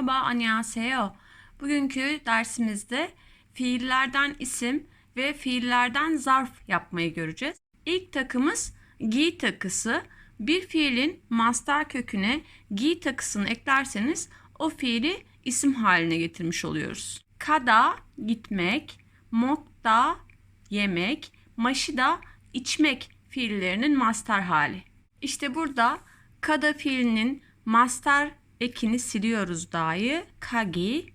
Merhaba, annyeonghaseyo. Bugünkü dersimizde fiillerden isim ve fiillerden zarf yapmayı göreceğiz. İlk takımız gi takısı. Bir fiilin master köküne gi takısını eklerseniz o fiili isim haline getirmiş oluyoruz. Kada gitmek, mokta yemek, maşida içmek fiillerinin master hali. İşte burada kada fiilinin master ekini siliyoruz da'yı. Kagi.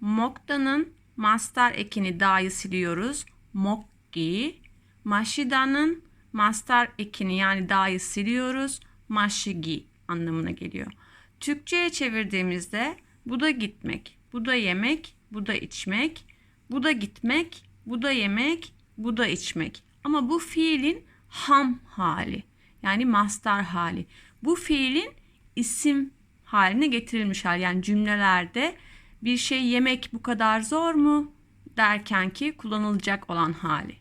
Mokta'nın master ekini da'yı siliyoruz. Mokki. Maşida'nın master ekini yani da'yı siliyoruz. Maşigi anlamına geliyor. Türkçe'ye çevirdiğimizde bu da gitmek, bu da yemek, bu da içmek, bu da gitmek, bu da yemek, bu da içmek. Ama bu fiilin ham hali yani master hali. Bu fiilin isim haline getirilmiş hali. Yani cümlelerde bir şey yemek bu kadar zor mu derken ki kullanılacak olan hali.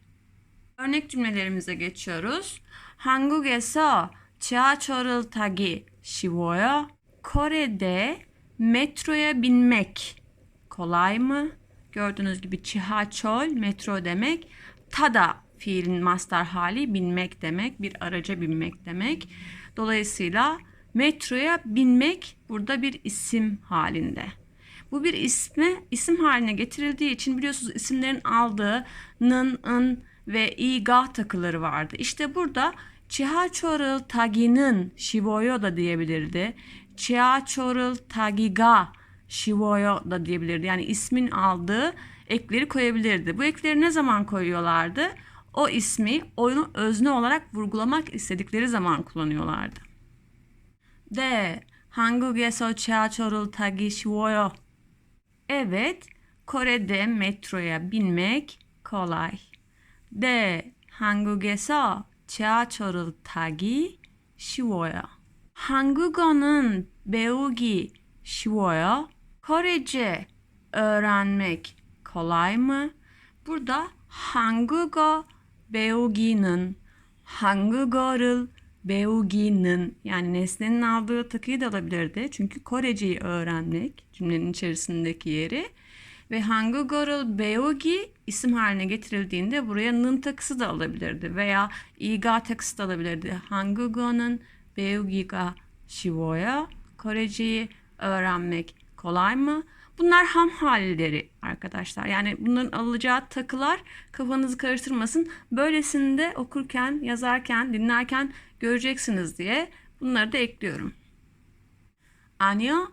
Örnek cümlelerimize geçiyoruz. 한국에서 지하철을 타기 쉬워요. Kore'de metroya binmek kolay mı? Gördüğünüz gibi 지하철 metro demek. Tada fiilin master hali binmek demek, bir araca binmek demek. Dolayısıyla Metroya binmek burada bir isim halinde. Bu bir ismi isim haline getirildiği için biliyorsunuz isimlerin aldığı nın, ın ve igah takıları vardı. İşte burada Chihachoral Tagi'nin Shivoyo da diyebilirdi. Chihachoral Tagiga Shivoyo da diyebilirdi. Yani ismin aldığı ekleri koyabilirdi. Bu ekleri ne zaman koyuyorlardı? O ismi oyunu özne olarak vurgulamak istedikleri zaman kullanıyorlardı. 네, 한국에서 지하철을 타기 쉬워요. Evet, Kore'de metroya binmek kolay. 네, 한국에서 지하철을 타기 쉬워요. 한국어는 배우기 쉬워요. Korece öğrenmek kolay mı? Burada 한국어 배우기는 한국어를 Beugi'nin yani nesnenin aldığı takıyı da alabilirdi. Çünkü Korece'yi öğrenmek cümlenin içerisindeki yeri. Ve hangi gorul beugi isim haline getirildiğinde buraya nın takısı da alabilirdi. Veya iga takısı da alabilirdi. Hangi gonun beugiga shivoya Korece'yi öğrenmek kolay mı? Bunlar ham halleri arkadaşlar. Yani bunların alacağı takılar kafanızı karıştırmasın. Böylesinde okurken, yazarken, dinlerken göreceksiniz diye bunları da ekliyorum. 아니요.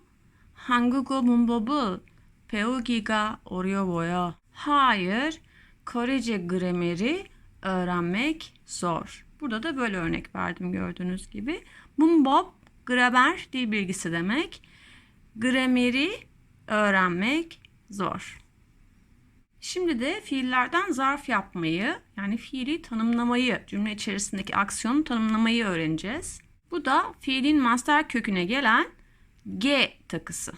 한국어 문법을 배우기가 어려워요. Hayır. Korece grameri öğrenmek zor. Burada da böyle örnek verdim gördüğünüz gibi. 문법, gramer dil bilgisi demek. Grameri öğrenmek zor. Şimdi de fiillerden zarf yapmayı yani fiili tanımlamayı, cümle içerisindeki aksiyonu tanımlamayı öğreneceğiz. Bu da fiilin master köküne gelen G takısı.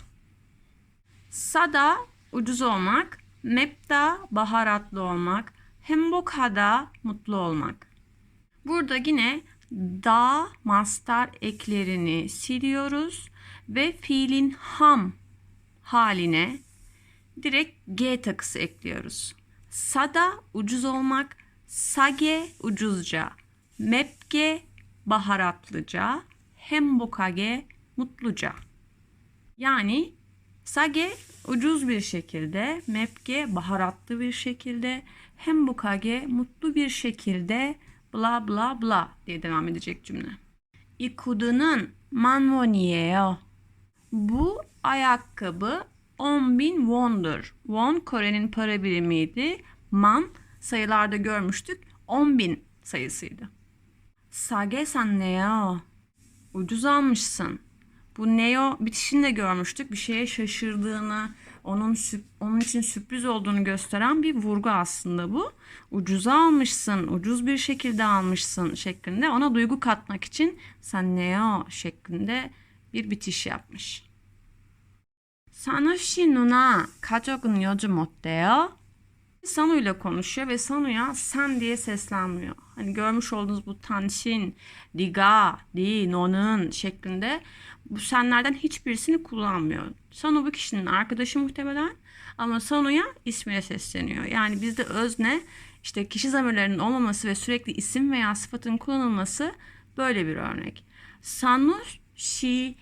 Sada ucuz olmak, mepta baharatlı olmak, hembokada mutlu olmak. Burada yine da master eklerini siliyoruz ve fiilin ham haline direkt G takısı ekliyoruz. Sada ucuz olmak, sage ucuzca, mepge baharatlıca, hembokage mutluca. Yani sage ucuz bir şekilde, mepge baharatlı bir şekilde, hembokage mutlu bir şekilde bla bla bla diye devam edecek cümle. İkudunun manvo niyeyo. Bu ayakkabı 10.000 won'dur. Won Kore'nin para birimiydi. Man sayılarda görmüştük. 10.000 sayısıydı. Sage neo. Ucuz almışsın. Bu neo bitişini de görmüştük. Bir şeye şaşırdığını, onun onun için sürpriz olduğunu gösteren bir vurgu aslında bu. Ucuza almışsın, ucuz bir şekilde almışsın şeklinde ona duygu katmak için sen neo şeklinde bir bitiş yapmış. 산우 씨 누나 가족은 요즘 어때요? Sanu ile konuşuyor ve Sanu'ya sen diye seslenmiyor. Hani görmüş olduğunuz bu tanşin, diga, di, nonun şeklinde bu senlerden hiçbirisini kullanmıyor. Sanu bu kişinin arkadaşı muhtemelen ama Sanu'ya ismiyle sesleniyor. Yani bizde özne işte kişi zamirlerinin olmaması ve sürekli isim veya sıfatın kullanılması böyle bir örnek. Sanu, şi,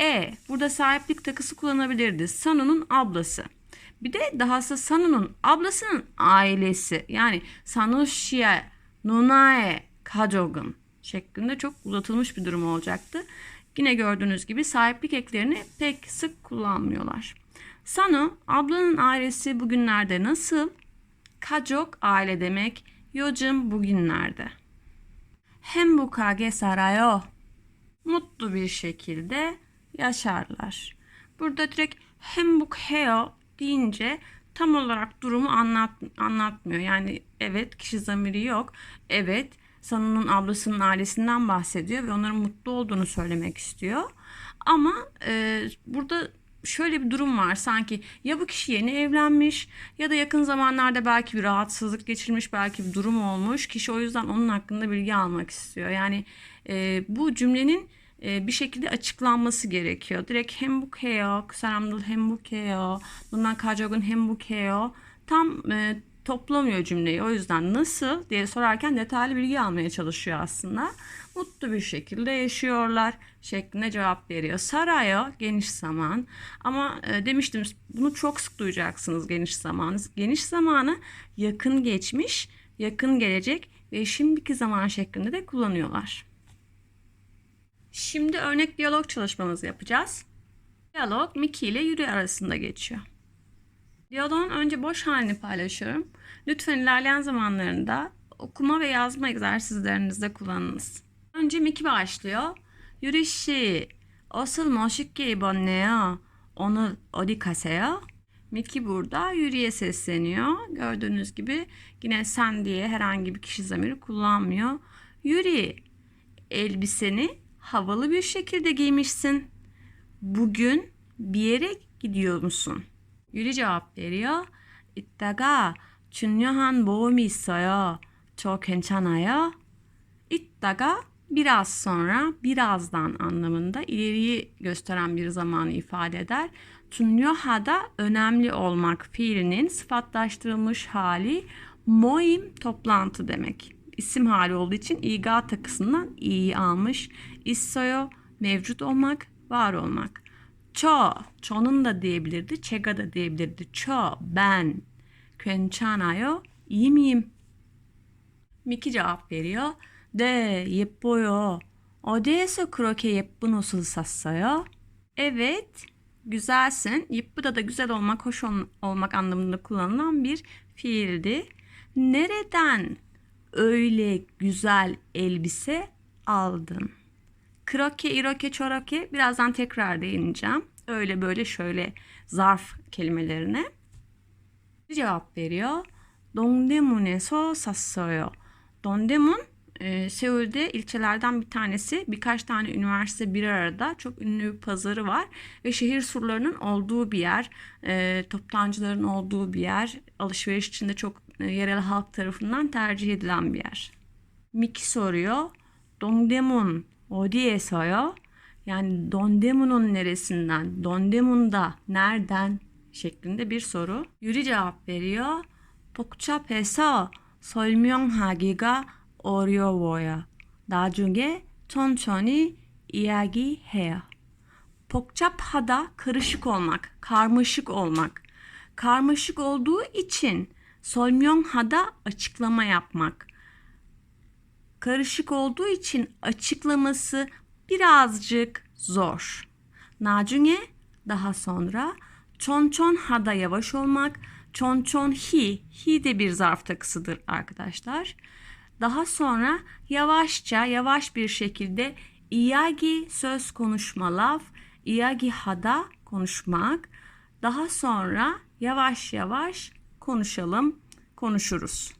e. Burada sahiplik takısı kullanabilirdi. Sanu'nun ablası. Bir de dahası Sanu'nun ablasının ailesi yani Sanushiye, Nunae, Kajog'un şeklinde çok uzatılmış bir durum olacaktı. Yine gördüğünüz gibi sahiplik eklerini pek sık kullanmıyorlar. Sanu, ablanın ailesi bugünlerde nasıl? Kajok aile demek. Yocum bugünlerde. Hembukage sarayo. Mutlu bir şekilde yaşarlar. Burada direkt hembukheyo deyince tam olarak durumu anlat, anlatmıyor. Yani evet kişi zamiri yok. Evet Sanu'nun ablasının ailesinden bahsediyor ve onların mutlu olduğunu söylemek istiyor. Ama e, burada şöyle bir durum var sanki ya bu kişi yeni evlenmiş ya da yakın zamanlarda belki bir rahatsızlık geçirmiş belki bir durum olmuş kişi o yüzden onun hakkında bilgi almak istiyor yani e, bu cümlenin bir şekilde açıklanması gerekiyor direkt hembukheyo saramdıl hembukheyo bundan kajogun hembukheyo tam e, toplamıyor cümleyi o yüzden nasıl diye sorarken detaylı bilgi almaya çalışıyor aslında mutlu bir şekilde yaşıyorlar şeklinde cevap veriyor. Sarayo geniş zaman ama e, demiştim bunu çok sık duyacaksınız geniş zaman. Geniş zamanı yakın geçmiş, yakın gelecek ve şimdiki zaman şeklinde de kullanıyorlar. Şimdi örnek diyalog çalışmamızı yapacağız. Diyalog Mickey ile Yuri arasında geçiyor. Diyaloğun önce boş halini paylaşıyorum. Lütfen ilerleyen zamanlarında okuma ve yazma egzersizlerinizde kullanınız. Önce Mickey başlıyor. Yuri shi asıl moshiki bonneo onu odikaseo. Mickey burada Yuri'ye sesleniyor. Gördüğünüz gibi yine sen diye herhangi bir kişi zamiri kullanmıyor. Yuri elbiseni havalı bir şekilde giymişsin. Bugün bir yere gidiyor musun? Yuri cevap veriyor. 이따가 중요한 모험이 있어요. 저 괜찮아요? 이따가 biraz sonra, birazdan anlamında ileriyi gösteren bir zamanı ifade eder. Tunyoha'da önemli olmak fiilinin sıfatlaştırılmış hali moim toplantı demek. İsim hali olduğu için iga takısından iyi almış. İssoyo mevcut olmak, var olmak. Ço, ço'nun da diyebilirdi, çega da diyebilirdi. Ço, ben. 괜찮아요, iyi miyim? Miki cevap veriyor. 네, 예뻐요. 어디에서 그렇게 예쁜 옷을 샀어요? Evet, güzelsin. Yeppıda da güzel olmak, hoş ol- olmak anlamında kullanılan bir fiildi. Nereden öyle güzel elbise aldın? Kroke, iroke, çoroke birazdan tekrar değineceğim. Öyle böyle şöyle zarf kelimelerine. Cevap veriyor. Dongdaemun'e so sassoyo. Dongdaemun e, Seul'de ilçelerden bir tanesi. Birkaç tane üniversite bir arada. Çok ünlü bir pazarı var. Ve şehir surlarının olduğu bir yer. E, toptancıların olduğu bir yer. Alışveriş içinde çok e, yerel halk tarafından tercih edilen bir yer. Miki soruyor. Dongdaemun 어디에서요? Yani Dondemun'un neresinden? Dondemun'da nereden? şeklinde bir soru. Yuri cevap veriyor. 복잡해서 설명하기가 어려워요. 나중에 천천히 이야기해요. 복잡하다 karışık olmak, karmaşık olmak. Karmaşık olduğu için 설명하다 açıklama yapmak. karışık olduğu için açıklaması birazcık zor. Nacunge daha sonra çon çon hada yavaş olmak, çon çon hi, hi de bir zarf takısıdır arkadaşlar. Daha sonra yavaşça, yavaş bir şekilde iagi söz konuşma laf, iagi hada konuşmak. Daha sonra yavaş yavaş konuşalım, konuşuruz.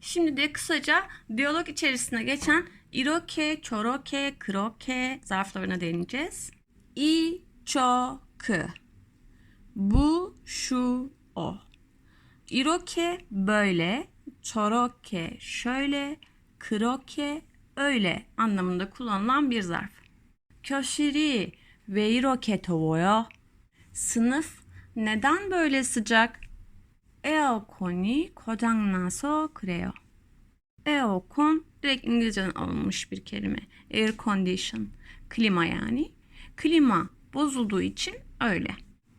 Şimdi de kısaca diyalog içerisinde geçen Iroke, Çoroke, Kroke zarflarına değineceğiz. İ, ço, kı. Bu, şu, o. Iroke böyle, Çoroke şöyle, Kroke öyle anlamında kullanılan bir zarf. Köşiri ve Iroke tovoya. Sınıf neden böyle sıcak? 에어컨이 고장나서 그래요. Eokon direkt İngilizceden alınmış bir kelime. Air condition. Klima yani. Klima bozulduğu için öyle.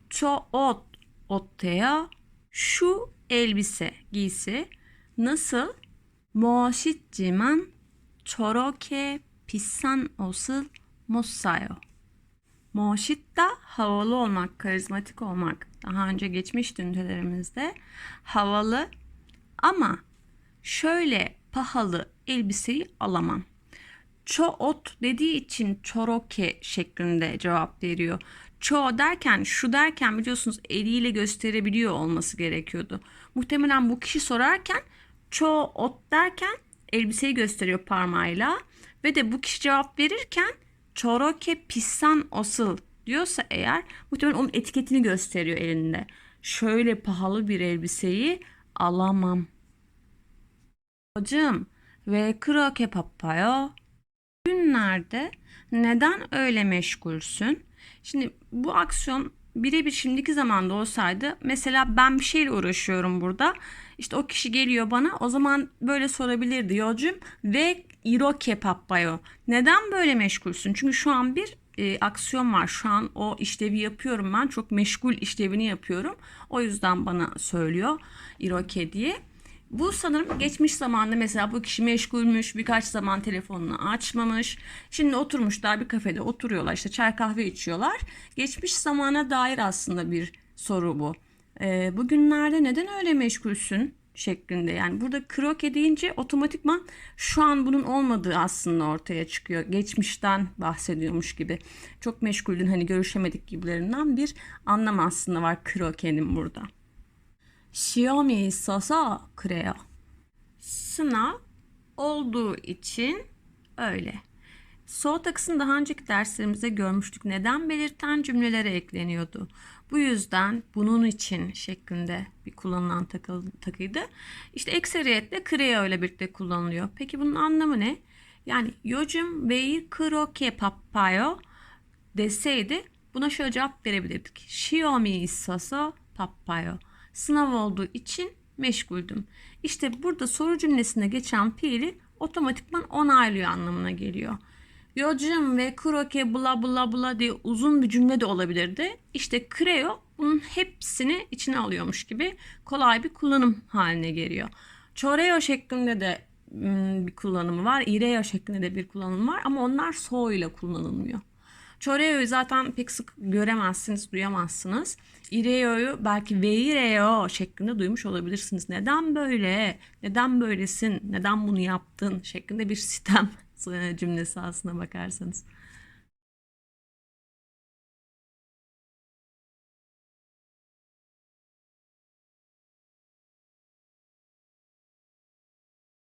Ço ot otteya şu elbise giysi nasıl? 멋있지만 저렇게 비싼 옷을 못 사요. Moşitta havalı olmak, karizmatik olmak. Daha önce geçmiş ünitelerimizde havalı ama şöyle pahalı elbiseyi alamam. Çoot dediği için çoroke şeklinde cevap veriyor. Ço derken şu derken biliyorsunuz eliyle gösterebiliyor olması gerekiyordu. Muhtemelen bu kişi sorarken çoot derken elbiseyi gösteriyor parmağıyla ve de bu kişi cevap verirken çoroke pissan osıl diyorsa eğer muhtemelen onun etiketini gösteriyor elinde. Şöyle pahalı bir elbiseyi alamam. Hocam ve kırake papayo günlerde neden öyle meşgulsün? Şimdi bu aksiyon birebir şimdiki zamanda olsaydı mesela ben bir şeyle uğraşıyorum burada. İşte o kişi geliyor bana o zaman böyle sorabilirdi yolcum ve iroke papayo neden böyle meşgulsün? Çünkü şu an bir e, aksiyon var. Şu an o işlevi yapıyorum ben. Çok meşgul işlevini yapıyorum. O yüzden bana söylüyor iroke diye. Bu sanırım geçmiş zamanda mesela bu kişi meşgulmüş, birkaç zaman telefonunu açmamış. Şimdi oturmuşlar bir kafede oturuyorlar işte çay kahve içiyorlar. Geçmiş zamana dair aslında bir soru bu. Ee, bugünlerde neden öyle meşgulsün şeklinde. Yani burada kroke deyince otomatikman şu an bunun olmadığı aslında ortaya çıkıyor. Geçmişten bahsediyormuş gibi. Çok meşguldün hani görüşemedik gibilerinden bir anlam aslında var krokenin burada. Xiaomi sasa kreo. Sınav olduğu için öyle. Sol takısını daha önceki derslerimizde görmüştük. Neden belirten cümlelere ekleniyordu. Bu yüzden bunun için şeklinde bir kullanılan takı, takıydı. İşte ekseriyetle kreo ile birlikte kullanılıyor. Peki bunun anlamı ne? Yani yojum vei kroke pappayo deseydi buna şöyle cevap verebilirdik. Xiaomi issaso pappayo. Sınav olduğu için meşguldüm. İşte burada soru cümlesine geçen fiili otomatikman onaylıyor anlamına geliyor. Yocum ve kroke bla bla bla diye uzun bir cümle de olabilirdi. İşte kreo bunun hepsini içine alıyormuş gibi kolay bir kullanım haline geliyor. Çoreo şeklinde de bir kullanımı var. İreo şeklinde de bir kullanımı var ama onlar so ile kullanılmıyor. Çoreo'yu zaten pek sık göremezsiniz, duyamazsınız. İreo'yu belki veireo şeklinde duymuş olabilirsiniz. Neden böyle? Neden böylesin? Neden bunu yaptın? şeklinde bir sistem cümlesi aslına bakarsanız.